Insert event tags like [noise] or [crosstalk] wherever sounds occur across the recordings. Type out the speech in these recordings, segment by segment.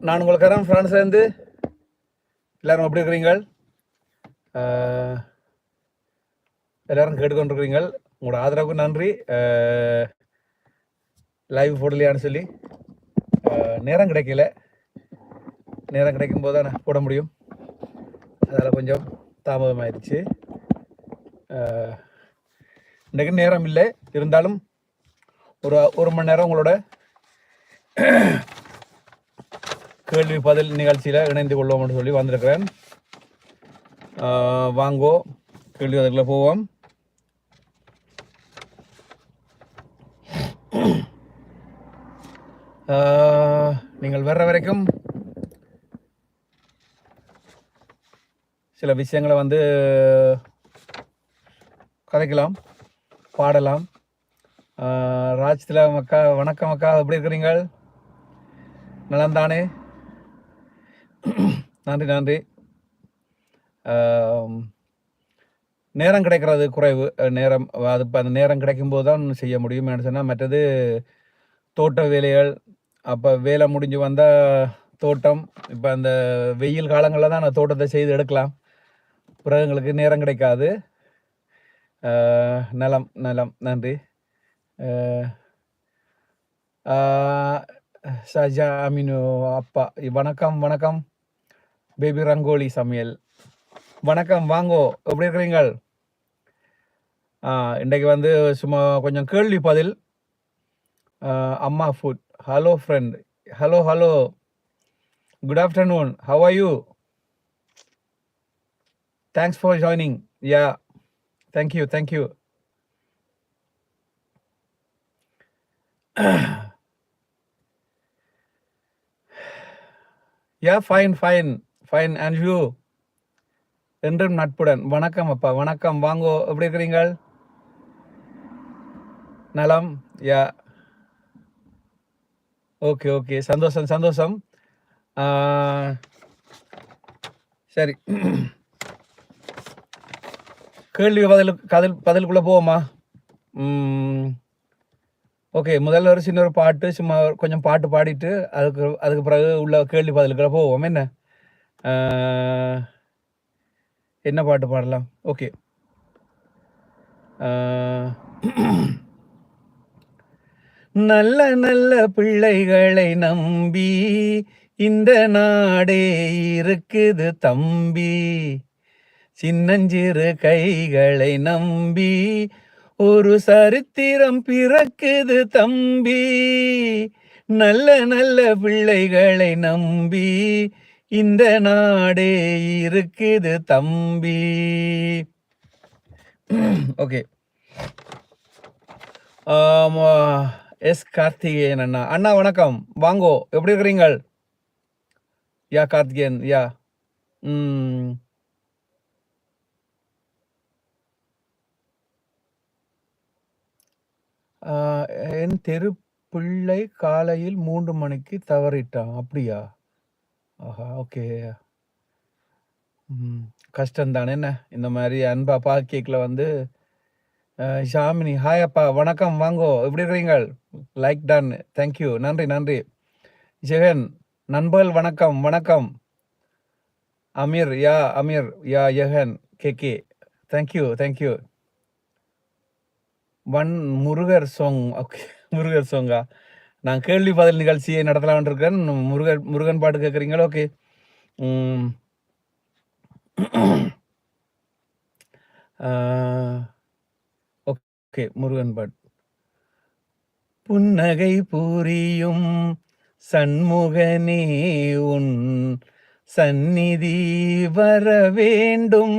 நான் உங்களுக்காரன் ஃப்ரான்ஸ்லேருந்து எல்லாரும் எப்படி இருக்கிறீங்கள்? எல்லாரும் கேட்டுக்கொண்டிருக்கிறீங்கள். உங்களோட ஆதரவுக்கு நன்றி. லைவ் போடலையான்னு சொல்லி நேரம் கிடைக்கல. நேரம் கிடைக்கும் போது தான் போட முடியும். அதில் கொஞ்சம் தாமதமாயிருச்சு. அஹ், இன்றைக்கு நேரம் இல்லை. இருந்தாலும் ஒரு ஒரு மணி நேரம் உங்களோட கேள்வி பதில் நிகழ்ச்சியில் இணைந்து கொள்வோம்னு சொல்லி வந்திருக்கிறேன். வாங்கோ கேள்வி பதில்ல போவோம். நீங்கள் வர்ற வரைக்கும் சில விஷயங்களை வந்து கதைக்கலாம் பாடலாம். ராஜ்தில மக்கா வணக்கம் மக்கா எப்படி இருக்கிறீங்கள்? நலந்தானே நன்றி நன்றி. நேரம் கிடைக்கிறது குறைவு. நேரம் அது இப்போ அந்த நேரம் கிடைக்கும்போது தான் செய்ய முடியும் என்ன சொன்னால் மற்றது தோட்ட வேலைகள் அப்போ வேலை முடிஞ்சு வந்தால் தோட்டம் இப்போ அந்த வெயில் காலங்களில் தான் நான் தோட்டத்தை செய்து எடுக்கலாம். பிறகு எங்களுக்கு நேரம் கிடைக்காது. நலம் நலம். நன்றி. ஆஹ் ஷாஜா அமினு அப்பா வணக்கம் வணக்கம். பேபி ரங்கோலி சமையல். வணக்கம் வாங்கோ. எப்படி இருக்கிறீங்க இன்றைக்கு வந்து சும்மா கொஞ்சம் கேள்வி பதில். அம்மா food hello friend hello hello good afternoon how are you thanks for joining yeah thank you thank you yeah fine fine fine and you என்றும் நட்புடன் வணக்கம் அப்பா வணக்கம் வாங்கோ எப்படி இருக்கிறீங்கள் நலம் யா. ஓகே ஓகே சந்தோஷம் சந்தோஷம். சரி. கேள்வி பதில் கதில் பதிலுக்குள்ளே போவோமா? ஓகே முதல்ல ஒரு சின்ன ஒரு பாட்டு சும்மா கொஞ்சம் பாட்டு பாடிட்டு அதுக்கு அதுக்கு பிறகு உள்ள கேள்வி பதிலுக்குள்ளே போவோம் என்ன? என்ன பாட்டு பாடலாம்? ஓகே நல்ல நல்ல பிள்ளைகளை நம்பி இந்த நாடே இருக்குது தம்பி. சின்னஞ்சிறு கைகளை நம்பி ஒரு சரித்திரம் பிறக்குது தம்பி. நல்ல நல்ல பிள்ளைகளை நம்பி இந்த நாடே இருக்குது தம்பி. [clears throat] ஓகே எஸ் கார்த்திகேயன் அண்ணா. அண்ணா வணக்கம். வாங்கோ எப்படி இருக்கிறீங்கள்? யா கார்த்திகேயன் யா. ம். என் தெரு பிள்ளை காலையில் மூன்று மணிக்கு தவறிட்டான். அப்படியா? ஆஹா ஓகே ம் கஷ்டம் தானே என்ன? இந்த மாதிரி அன்பா பாக்கியக்கில் வந்து ஷாமினி ஹாய் அப்பா வணக்கம் வாங்கோ. எப்படி இருக்கிறீங்கள்? லைக் டன் தேங்க்யூ நன்றி நன்றி. ஜெகன் நண்பர்கள் வணக்கம் வணக்கம். Ameer yeah Ameer yeah Jagan K K. Thank you thank you one Murugar song okay [laughs] Murugar சாங்கா நான் கேள்வி பதில் நிகழ்ச்சியை நடத்தலாம்னு இருக்கேன் முருகன் முருகன் பாட்டு கேட்குறீங்களா ஓகே ஓகே முருகன் பாட் புன்னகை புரியும் சண்முகனே உன் சந்நிதி வர வேண்டும்.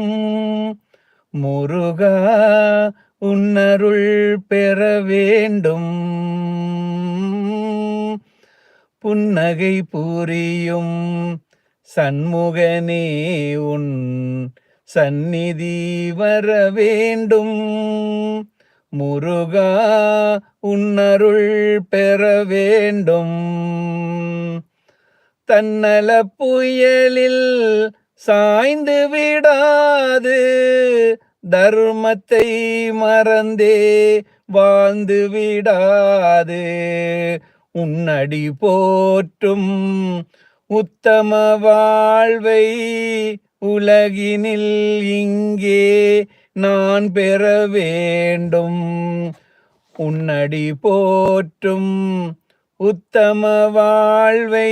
முருகா உன்னருள் பெற வேண்டும். புன்னகை புரியும் சண்முகனே உன் சந்நிதி வர வேண்டும். முருகா உன்னருள் பெற வேண்டும். தன்னல புயலில் சாய்ந்து விடாது. தர்மத்தை மறந்தே வாழ்ந்து விடாது. உன்னடி போற்றும் உத்தம வாழ்வை உலகினில் இங்கே நான் பெற வேண்டும். உன்னடி போற்றும் உத்தம வாழ்வை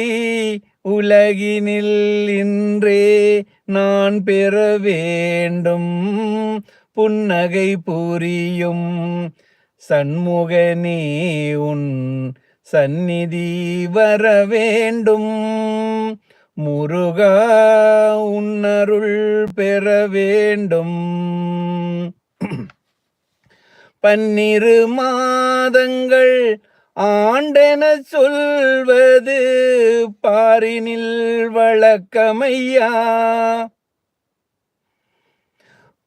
உலகினில் இன்றே நான் பெற வேண்டும். புன்னகை புரியும் சண்முகனே உன் சந்நிதி வர வேண்டும் முருகா உன்னருள் பெற வேண்டும் பன்னிரு மாதங்கள் ஆண்டென சொல்வது பாரினில் வழக்கமையா?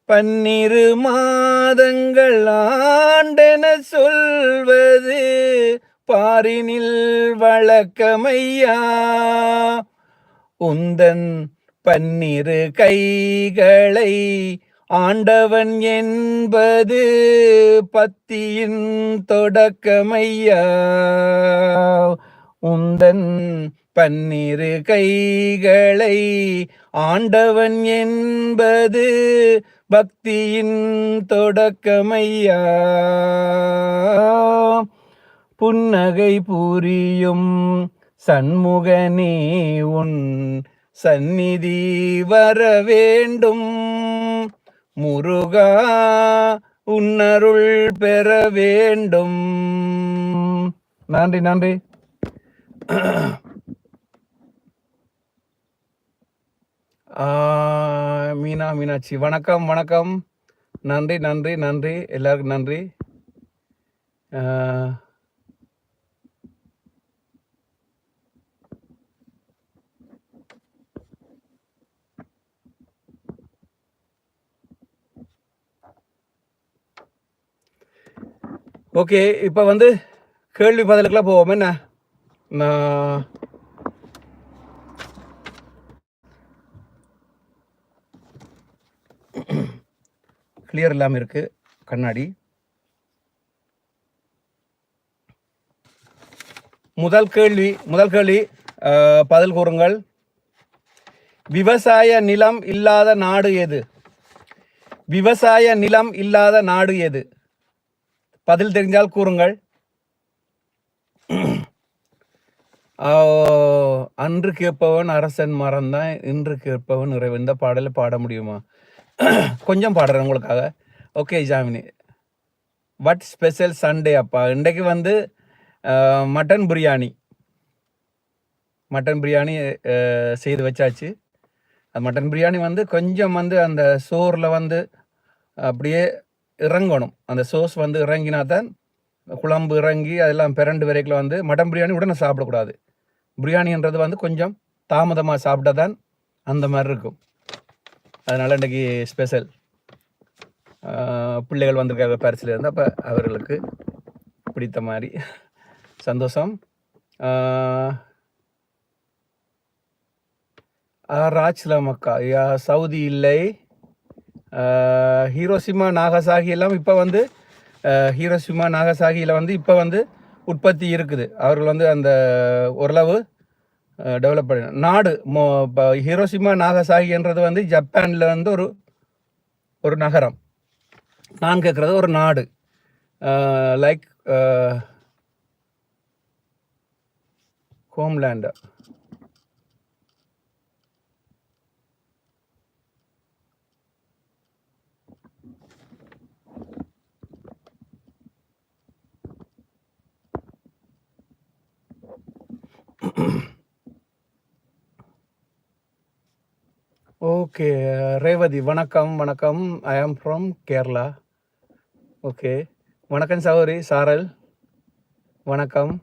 பன்னிரு மாதங்கள் ஆண்டென சொல்வது பாரினில் வழக்கமையா? உந்தன் பன்னிரு கைகளை ஆண்டவன் என்பது பத்தியின் தொடக்கமையா? உந்தன் பன்னிரு கைகளை ஆண்டவன் என்பது பக்தியின் தொடக்கமையா? புன்னகை புரியும். சண்முகனே உன் சந்நிதி வர வேண்டும். முருகா உன்னருள் பெற வேண்டும். நன்றி நன்றி. ஆ, மீனா மீனாட்சி வணக்கம் வணக்கம். நன்றி நன்றி நன்றி. எல்லாருக்கும் நன்றி. ஓகே இப்போ வந்து கேள்வி பதிலுக்கெல்லாம் போவோம். என்ன? நான் கிளியர் இல்லாமல் இருக்கு. கண்ணாடி. முதல் கேள்வி முதல் கேள்வி பதில் கூறுங்கள். விவசாய நிலம் இல்லாத நாடு எது விவசாய நிலம் இல்லாத நாடு எது பதில் தெரிஞ்சால் கூறுங்கள். [clears throat] அன்று கேட்பவன் அரசன் மறந்தான். இன்று கேட்பவன் இறைவன். இந்த பாடலை பாட முடியுமா? [clears throat] கொஞ்சம் பாடுறேன் உங்களுக்காக. Okay Jamini. What special Sunday அப்பா? இன்றைக்கு வந்து மட்டன் பிரியாணி. மட்டன் பிரியாணி செய்து வச்சாச்சு. அந்த மட்டன் பிரியாணி வந்து கொஞ்சம் வந்து அந்த சோறில் வந்து அப்படியே இறங்கணும். அந்த சோஸ் வந்து இறங்கினா தான் குழம்பு இறங்கி அதெல்லாம் பிறண்டு வரைக்கும் வந்து மட்டன் பிரியாணி உடனே சாப்பிடக்கூடாது. பிரியாணின்றது வந்து கொஞ்சம் தாமதமாக சாப்பிட்டா தான் அந்த மாதிரி இருக்கும். அதனால் இன்றைக்கி ஸ்பெஷல் பிள்ளைகள் வந்திருக்காங்க பாரிஸில் இருந்து. அப்போ அவர்களுக்கு பிடித்த மாதிரி சந்தோஷம். ஆஹ், ஆ, யா சவுதி இல்லை. ஹீரோசிமா ஹீரோஷிமா நாகசாகி எல்லாம் இப்போ வந்து ஹீரோசிமா நாகசாகியில் வந்து இப்போ வந்து உற்பத்தி இருக்குது. அவர்கள் வந்து அந்த ஓரளவு டெவலப் பண்ண நாடு மோ இப்போ ஹீரோசிமா நாகசாகின்றது வந்து ஜப்பானில் வந்து ஒரு ஒரு நகரம். நான் கேட்குறது ஒரு நாடு. லைக் ஹோம்லேண்டு ஓகே ரேவதி வணக்கம் வணக்கம் ஐ ஆம் ஃப்ரம் கேரளா ஓகே வணக்கம் சௌரி சாரல் வணக்கம்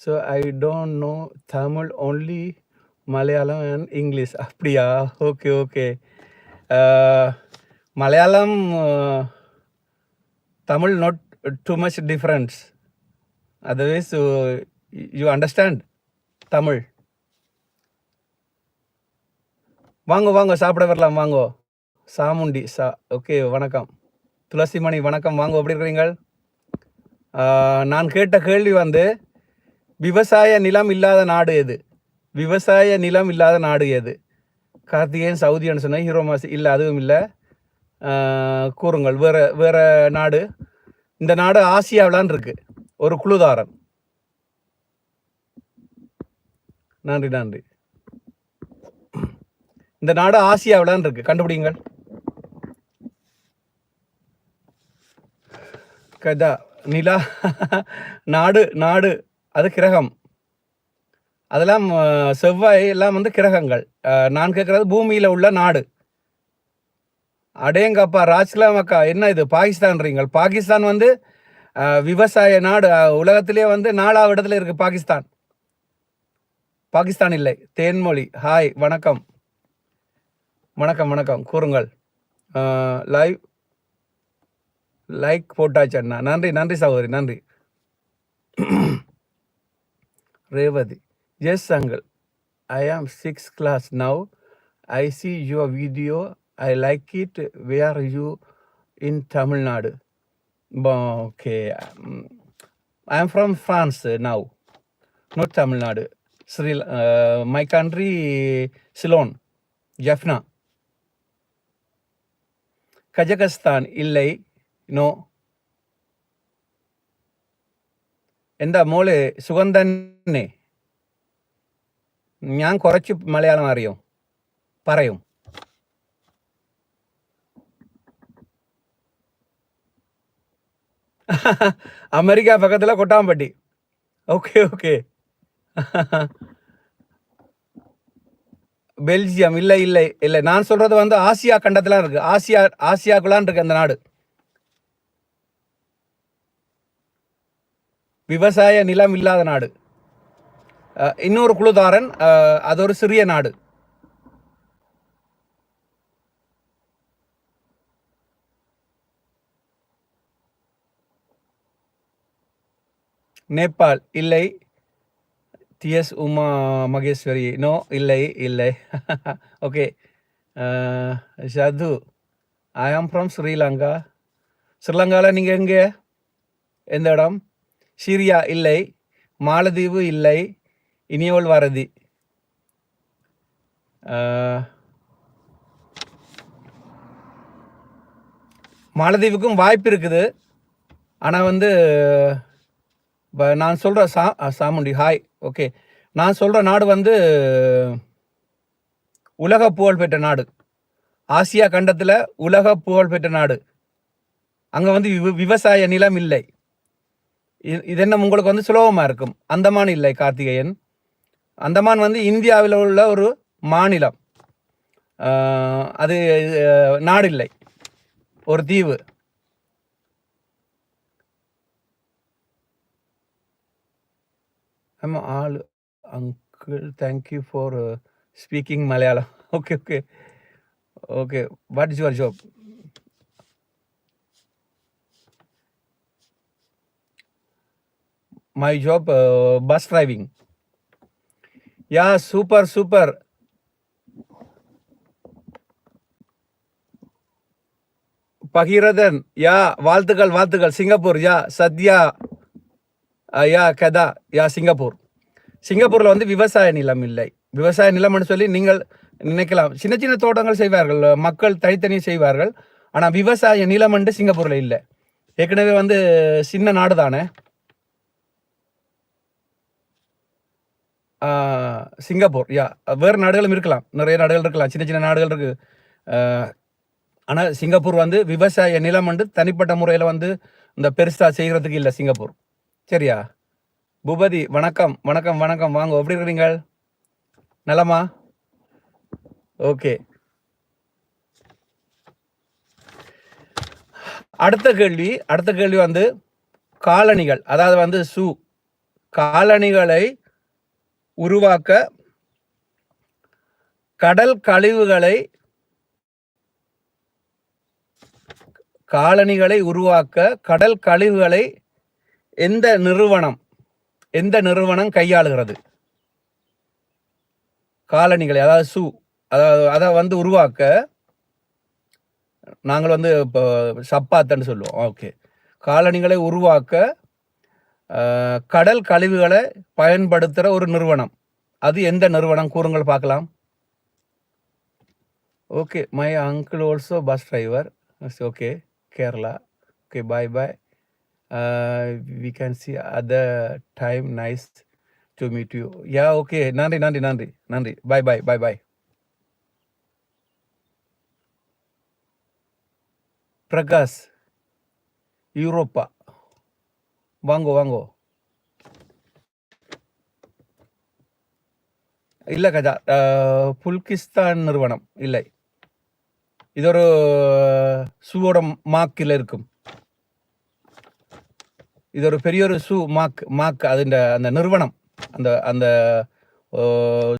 so I don't know Tamil only Malayalam and English அப்படியா okay okay Malayalam Tamil not too much difference otherwise you understand Tamil வாங்க வாங்க சாப்பிட வரலாம் வாங்கோ. சாமுண்டி சா ஓகே வணக்கம். துளசிமணி வணக்கம் வாங்க எப்படி இருக்கிறீங்க நான் கேட்ட கேள்வி வந்து விவசாய நிலம் இல்லாத நாடு எது? விவசாய நிலம் இல்லாத நாடு எது? கார்த்திகேயன் சவுதி சொன்ன ஹீரோ மாஸ் இல்லை அதுவும் இல்லை. கூறுங்கள் வேறு வேறு நாடு. இந்த நாடு ஆசியாவிலான் இருக்குது ஒரு குழுதாரன். நன்றி நன்றி. இந்த நாடு ஆசியாவிலான் இருக்கு. கண்டுபிடிங்கள் கதா நிலா நாடு நாடு அது கிரகம். அதெல்லாம் செவ்வாய் எல்லாம் வந்து கிரகங்கள். நான் கேட்குறது பூமியில் உள்ள நாடு. அடேங்கப்பா ராஜ்லாம் அக்கா என்ன இது? பாகிஸ்தான்றீங்கள். பாகிஸ்தான் வந்து விவசாய நாடு. உலகத்திலே வந்து நாலாவது இடத்துல இருக்குது பாகிஸ்தான். பாகிஸ்தான் இல்லை. தேன்மொழி. ஹாய் வணக்கம். வணக்கம் வணக்கம். கூறுங்கள். லைவ் லைக் போட்டாச்சு அண்ணா. நன்றி நன்றி சகோதரி நன்றி. Revathi. Yes uncle I am six class now I see your video I like it where you in Tamil Nadu okay I am from France now not Tamil Nadu Sri my country Ceylon Jaffna Kazakhstan ഇല്ലേ no എന്താ മോള് സുഖം തന്നെ ഞാൻ കുറച്ച് മലയാളം അറിയും പറയും America பக்கத்தில் கொட்டாம்பட்டி ஓகே ஓகே [laughs] பெல்ஜியம் இல்லை இல்லை இல்லை. நான் சொல்றது வந்து ஆசியா கண்டத்துல இருக்கு. ஆசியா ஆசியாக்குள்ளான் இருக்கு அந்த நாடு. விவசாய நிலம் இல்லாத நாடு. இன்னொரு குழுதாரன் அஹ், அது ஒரு சிறிய நாடு. நேபாள் இல்லை. டிஎஸ் உமா மகேஸ்வரி நோ இல்லை இல்லை. Okay ஷது I am from Sri Lanka ஸ்ரீலங்காவில் நீங்கள் எங்கே? எந்த இடம்? சிரியா இல்லை. மாலதீவு இல்லை. இனியோல் வாரதி. Uh, மாலதீவுக்கும் வாய்ப்பு இருக்குது. ஆனால் வந்து நான் சொல்கிற சா சாமுண்டி ஹாய். ஓகே. நான் சொல்கிற நாடு வந்து உலக புகழ்பெற்ற நாடு. ஆசியா கண்டத்தில் உலக புகழ்பெற்ற நாடு. அங்கே வந்து விவ- விவசாய நிலம் இல்லை. இது இது என்ன உங்களுக்கு வந்து சுலபமாக இருக்கும். அந்தமான் இல்லை கார்த்திகேயன். அந்தமான் வந்து இந்தியாவில் உள்ள ஒரு மாநிலம். அது நாடு இல்லை. ஒரு தீவு. I'm all uncle. Thank you for uh, speaking Malayalam. Okay, okay, okay. What is your job? My job, uh, bus driving. Yeah, super, super. Bhagirathan யா வாழ்த்துக்கள் வாழ்த்துக்கள் சிங்கப்பூர் யா சத்யா அஹ், யா கதா யா சிங்கப்பூர். சிங்கப்பூரில் வந்து விவசாய நிலம் இல்லை. விவசாய நிலம்னு சொல்லி நீங்கள் நினைக்கலாம். சின்ன சின்ன தோட்டங்கள் செய்வார்கள். மக்கள் தனித்தனி செய்வார்கள். ஆனால் விவசாய நிலம் வந்து சிங்கப்பூரில் இல்லை. ஏற்கனவே வந்து சின்ன நாடு தானே. சிங்கப்பூர் யா வேறு நாடுகளும் இருக்கலாம். நிறைய நாடுகள் இருக்கலாம். சின்ன சின்ன நாடுகள் இருக்குது ஆனால் சிங்கப்பூர் வந்து விவசாய நிலம் வந்து தனிப்பட்ட முறையில் வந்து இந்த பெருசாக செய்கிறதுக்கு இல்லை சிங்கப்பூர். சரியா? பூபதி வணக்கம் வணக்கம் வணக்கம். வாங்க எப்படி இருக்கிறீங்க நலமா? ஓகே. அடுத்த கேள்வி அடுத்த கேள்வி வந்து காலணிகள் அதாவது வந்து சு. காலணிகளை உருவாக்க கடல் கழிவுகளை காலணிகளை உருவாக்க கடல் கழிவுகளை எந்த நிறுவனம் எந்த நிறுவனம் கையாளுகிறது? காலணிகளை அதாவது சூ அதாவது அதை வந்து உருவாக்க நாங்கள் வந்து இப்போ சப்பாத்துன்னு சொல்லுவோம். ஓகே. காலணிகளை உருவாக்க கடல் கழிவுகளை பயன்படுத்துகிற ஒரு நிறுவனம். அது எந்த நிறுவனம்? கூறுங்கள் பார்க்கலாம். Okay. My uncle also bus driver okay Kerala okay bye bye we can see other time nice to meet you yeah okay நன்றி நன்றி நன்றி நன்றி பாய் பாய் பாய் பாய் பிரகாஷ் யூரோப்பா வாங்கோ வாங்கோ இல்லை கஜா புல்கிஸ்தான் நிறுவனம். இல்லை. இது ஒரு சுவோட மாக்கில் இருக்கும். இது ஒரு பெரிய ஒரு ஷூ மாக் மாக் அதுண்ட அந்த நிறுவனம். அந்த அந்த